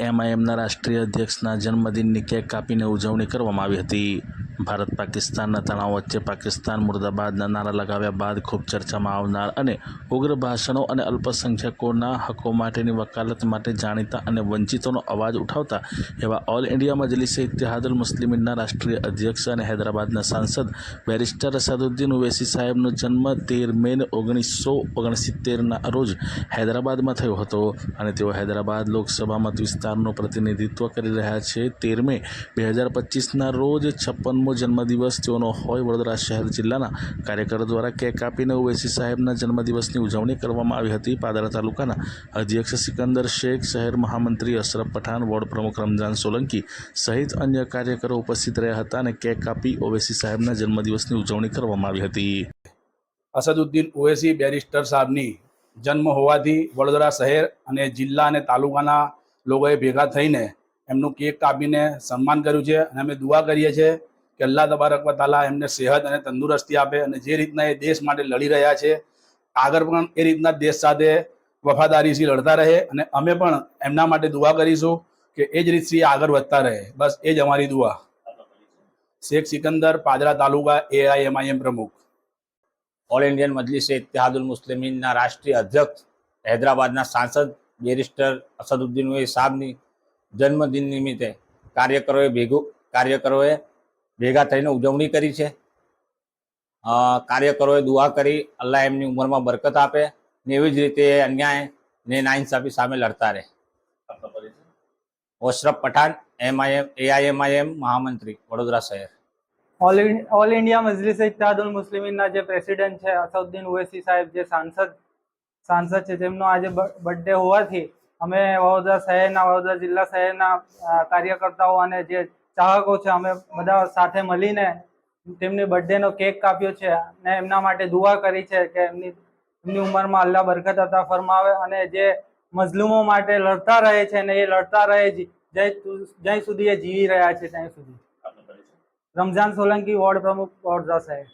એઆઈએમઆઈએમના રાષ્ટ્રીય અધ્યક્ષના જન્મદિનની કેક કાપીને ઉજવણી કરવામાં આવી હતી. ભારત પાકિસ્તાનના તણાવ વચ્ચે પાકિસ્તાન મુર્દાબાદના નારા લગાવ્યા બાદ ખૂબ ચર્ચામાં આવનાર અને ઉગ્ર ભાષણો અને અલ્પસંખ્યકોના હકો માટેની વકાલત માટે જાણીતા અને વંચિતોનો અવાજ ઉઠાવતા એવા ઓલ ઇન્ડિયા મજલિસે ઇતિહાદુલ મુસ્લિમના રાષ્ટ્રીય અધ્યક્ષ અને હૈદરાબાદના સાંસદ બેરિસ્ટર અસાદુદ્દીન ઉવેસી સાહેબનો જન્મ તેર મે ઓગણીસો ઓગણસિત્તેરના રોજ હૈદરાબાદમાં થયો હતો અને તેઓ હૈદરાબાદ લોકસભા મત વિસ્તારનું પ્રતિનિધિત્વ કરી રહ્યા છે. તેર મે બે હજાર પચીસના રોજ છપ્પનમો જન્મદિવસ તેઓનો હોય વડોદરા શહેર જિલ્લાના કાર્યકરો દ્વારા કેક કાપીને ઓવેસી સાહેબના જન્મદિવસની ઉજવણી કરવામાં આવી હતી. પાદરા તાલુકાના અધ્યક્ષ સિકંદર શેખ, શહેર મહામંત્રી અશરફ પઠાણ, વોર્ડ પ્રમુખ રમજાન સોલંકી સહિત અન્ય કાર્યકરો ઉપસ્થિત રહ્યા હતા અને કેક કાપી ઓવેસી સાહેબના જન્મદિવસની ઉજવણી કરવામાં આવી હતી. અસદુદ્દીન ઓવેસી બેરિસ્ટર સાહેબની જન્મ હોવાથી વડોદરા શહેર અને જિલ્લા અને તાલુકાના લોકોએ ભેગા થઈને એમનું કેક કાપીને સન્માન કર્યું છે અને અમે દુઆ કરીએ છીએ કે અલ્લાહ તબારક તાલા એમને સેહત અને તંદુરસ્તી આપે અને જે રીતના એ દેશ માટે લડી રહ્યા છે, આગળ પણ એ રીતના દેશ સાથે વફાદારીથી લડતા રહે અને અમે પણ એમના માટે દુઆ કરીશું કે એ જ રીતથી આગળ વધતા રહે. બસ એ જ અમારી દુઆ. શેખ સિકંદર પાદરા તાલુકા એઆઈએમઆઈએમ પ્રમુખ. ઓલ ઇન્ડિયન મજલિસે ઇતિહાદુલ મુસ્લિમીનના રાષ્ટ્રીય અધ્યક્ષ, હૈદરાબાદના સાંસદ બેરિસ્ટર અસદુદ્દીન સાહેબની જન્મદિન નિમિત્તે કાર્યકરોએ ભેગું, કાર્યકરોએ ભેગા થઈને ઉજવણી કરી છે. કાર્યકરોએ દુઆ કરી, અલ્લાહ એમની ઉંમરમાં બરકત આપે ને એવી જ રીતે અન્યાય ને નાઇન્સાફી સામે લડતા રહે. ઓશરફ પઠાણ, એમઆઈએમ, એઆઈએમઆઈએમ મહામંત્રી, વડોદરા શહેર. All all India Majlis Ittehadul મુસ્લિમીનના જે પ્રેસિડેન્ટ છે અસદુદ્દીન ઓવૈસી સાહેબ, જે સાંસદ સાંસદ છે, તેમનો આજે બર્થડે હોવાથી અમે વડોદરા શહેરના, વડોદરા જિલ્લા શહેરના કાર્યકર્તાઓ અને જે ચાહકો છે અમે બધા સાથે મળીને તેમની બર્થડેનો કેક કાપ્યો છે અને એમના માટે દુઆ કરી છે કે એમની એમની ઉંમરમાં અલ્લાહ બરકત અતા ફરમાવે અને જે મઝલુમો માટે લડતા રહે છે અને એ લડતા રહે જય જ્યાં સુધી એ જીવી રહ્યા છે ત્યાં સુધી. રમઝાન સોલંકી વોર્ડ પ્રમુખ વડોદરા શહેર